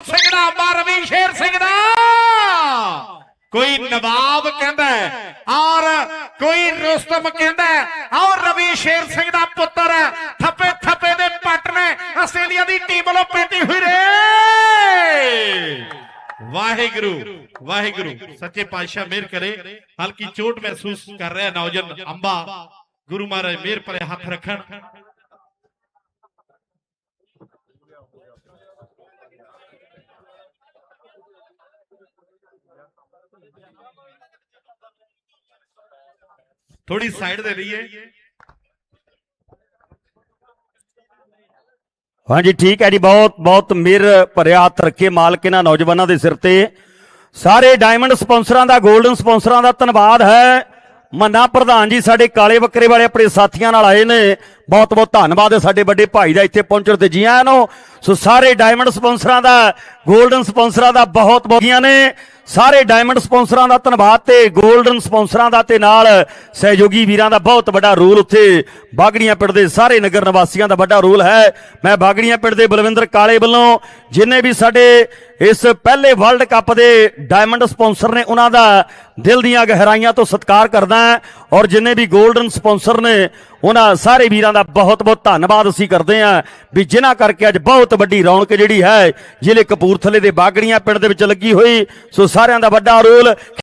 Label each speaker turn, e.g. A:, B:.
A: ਸਿੰਘ ਦਾ ਅੰਬਾ ਸ਼ੇਰ ਸਿੰਘ ਦਾ ਕੋਈ ਨਵਾਬ ਕਹਿੰਦਾ ਔਰ ਕੋਈ ਰੁਸਤਮ ਕਹਿੰਦਾ ਔਰ ਰਵੀ ਸ਼ੇਰ ਸਿੰਘ ਦਾ ਪੁੱਤਰ ਥੱਪੇ ਥੱਪੇ ਦੇ ਪੱਟ ਨੇ ਆਸਟ੍ਰੇਲੀਆ ਦੀ ਟੀਮ ਵੱਲੋਂ ਪੈਂਦੀ ਹੋਈ ਰੇ। ਵਾਹਿਗੁਰੂ ਵਾਹਿਗੁਰੂ, ਸੱਚੇ ਪਾਤਸ਼ਾਹ ਮਿਹਰ ਕਰੇ। ਹਲਕੀ ਚੋਟ ਮਹਿਸੂਸ ਕਰ ਰਿਹਾ ਨੌਜਵਾਨ ਅੰਬਾ। ਗੁਰੂ ਮਹਾਰਾਜ ਮਿਹਰ ਭਰੇ ਹੱਥ ਰੱਖਣ। ਥੋੜੀ ਸਾਈਡ ਦੇ ਲਈਏ
B: ਹਾਂਜੀ ਠੀਕ ਹੈ ਜੀ ਬਹੁਤ ਬਹੁਤ ਮਿਹਰ ਭਰਿਆ ਹੱਥ ਰੱਖੇ ਮਾਲਕ ਇਹਨਾਂ ਨੌਜਵਾਨਾਂ ਦੇ ਸਿਰ ਤੇ ਸਾਰੇ ਡਾਇਮੰਡ ਸਪਾਂਸਰਾਂ ਦਾ 골ਡਨ ਸਪਾਂਸਰਾਂ ਦਾ ਧੰਨਵਾਦ ਹੈ ਮੰਨਾ ਪ੍ਰਧਾਨ ਜੀ ਸਾਡੇ ਕਾਲੇ ਬੱਕਰੇ ਵਾਲੇ ਆਪਣੇ ਸਾਥੀਆਂ ਨਾਲ ਆਏ ਨੇ ਬਹੁਤ ਬਹੁਤ ਧੰਨਵਾਦ ਹੈ ਸਾਡੇ ਵੱਡੇ ਭਾਈ ਦਾ ਇੱਥੇ ਪਹੁੰਚਣ ਤੇ। ਜੀ ਆਇਆਂ ਨੂੰ, ਸੋ ਸਾਰੇ ਡਾਇਮੰਡ ਸਪਾਂਸਰਾਂ ਦਾ 골ਡਨ ਸਪਾਂਸਰਾਂ ਦਾ ਬਹੁਤ ਬਹੁਤ ਨੇ। ਸਾਰੇ ਡਾਇਮੰਡ ਸਪਾਂਸਰਾਂ ਦਾ ਧੰਨਵਾਦ ਤੇ 골ਡਨ ਸਪਾਂਸਰਾਂ ਦਾ ਤੇ ਨਾਲ ਸਹਿਯੋਗੀ ਵੀਰਾਂ ਦਾ ਬਹੁਤ ਵੱਡਾ ਰੋਲ ਉੱਥੇ ਬਾਗੜੀਆਂ ਪਿੰਡ ਦੇ ਸਾਰੇ ਨਗਰ ਨਿਵਾਸੀਆਂ ਦਾ ਵੱਡਾ ਰੋਲ ਹੈ। ਮੈਂ ਬਾਗੜੀਆਂ ਪਿੰਡ ਦੇ ਬਲਵਿੰਦਰ ਕਾਲੇ ਵੱਲੋਂ ਜਿਨੇ ਵੀ ਸਾਡੇ ਇਸ ਪਹਿਲੇ ਵਰਲਡ ਕੱਪ ਦੇ ਡਾਇਮੰਡ ਸਪਾਂਸਰ ਨੇ, ਉਹਨਾਂ ਦਾ ਦਿਲ ਦੀਆਂ ਗਹਿਰਾਈਆਂ ਤੋਂ ਸਤਿਕਾਰ ਕਰਦਾ ਔਰ ਜਿਨੇ ਵੀ 골ਡਨ ਸਪਾਂਸਰ ਨੇ, ਉਹਨਾਂ ਸਾਰੇ ਵੀਰਾਂ ਦਾ ਬਹੁਤ ਬਹੁਤ ਧੰਨਵਾਦ ਅਸੀਂ ਕਰਦੇ ਹਾਂ ਵੀ ਜਿਨ੍ਹਾਂ ਕਰਕੇ ਅੱਜ ਬਹੁਤ ਵੱਡੀ ਰੌਣਕ ਜਿਹੜੀ ਹੈ ਜ਼ਿਲ੍ਹੇ ਕਪੂਰਥਲੇ ਦੇ ਬਾਗੜੀਆਂ ਪਿੰਡ ਦੇ ਵਿੱਚ ਲੱਗੀ ਹੋਈ। ਸੋ ਸਾਰਿਆਂ ਦਾ ਵੱਡਾ ਰੋਲ